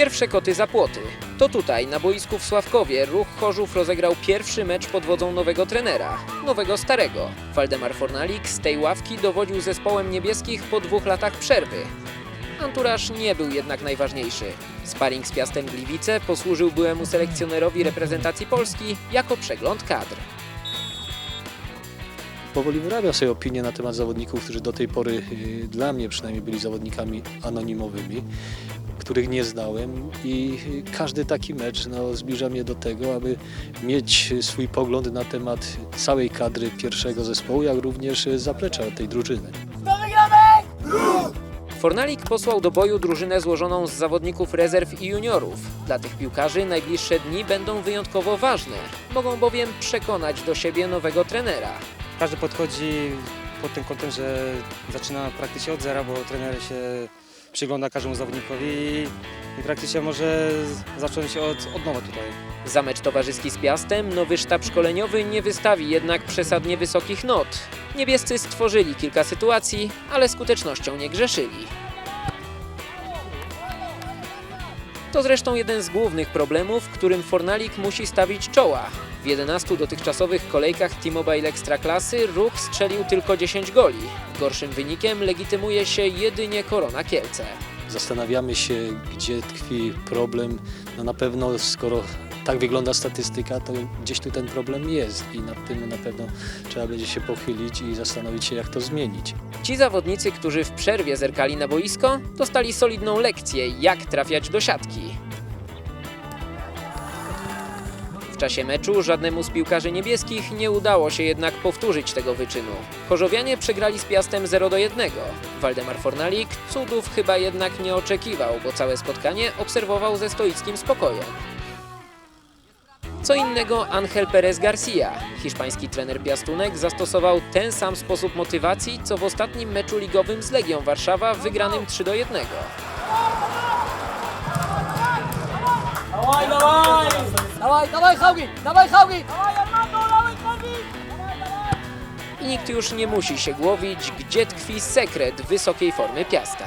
Pierwsze koty za płoty. To tutaj, na boisku w Sławkowie, ruch Chorzów rozegrał pierwszy mecz pod wodzą nowego trenera, nowego starego. Waldemar Fornalik z tej ławki dowodził zespołem niebieskich po dwóch latach przerwy. Anturaż nie był jednak najważniejszy. Sparring z Piastem Gliwice posłużył byłemu selekcjonerowi reprezentacji Polski jako przegląd kadr. Powoli wyrabia sobie opinię na temat zawodników, którzy do tej pory y, dla mnie przynajmniej byli zawodnikami anonimowymi, których nie znałem i y, każdy taki mecz no, zbliża mnie do tego, aby mieć swój pogląd na temat całej kadry pierwszego zespołu, jak również zaplecza tej drużyny. Fornalik posłał do boju drużynę złożoną z zawodników rezerw i juniorów. Dla tych piłkarzy najbliższe dni będą wyjątkowo ważne. Mogą bowiem przekonać do siebie nowego trenera. Każdy podchodzi pod tym kątem, że zaczyna praktycznie od zera, bo trener się przygląda każdemu zawodnikowi i, praktycznie może zacząć od, od nowa tutaj. Za mecz towarzyski z Piastem nowy sztab szkoleniowy nie wystawi jednak przesadnie wysokich not. Niebiescy stworzyli kilka sytuacji, ale skutecznością nie grzeszyli. To zresztą jeden z głównych problemów, którym Fornalik musi stawić czoła. W 11 dotychczasowych kolejkach T-Mobile Ekstraklasy ruch strzelił tylko 10 goli. Gorszym wynikiem legitymuje się jedynie Korona Kielce. Zastanawiamy się, gdzie tkwi problem. No na pewno, skoro tak wygląda statystyka, to gdzieś tu ten problem jest i nad tym na pewno trzeba będzie się pochylić i zastanowić się, jak to zmienić. Ci zawodnicy, którzy w przerwie zerkali na boisko, dostali solidną lekcję, jak trafiać do siatki. Czasie meczu żadnemu z piłkarzy niebieskich nie udało się jednak powtórzyć tego wyczynu. Chorzowianie przegrali z Piastem 0 do 1. Waldemar Fornalik cudów chyba jednak nie oczekiwał, bo całe spotkanie obserwował ze stoickim spokojem. Co innego Angel Perez Garcia. Hiszpański trener Piastunek zastosował ten sam sposób motywacji, co w ostatnim meczu ligowym z Legią Warszawa wygranym 3 do 1. Dawaj, dawaj! Dawaj, dawaj, Haugi! Dawaj, Haugi! I nikt już nie musi się głowić, gdzie tkwi sekret wysokiej formy Piasta.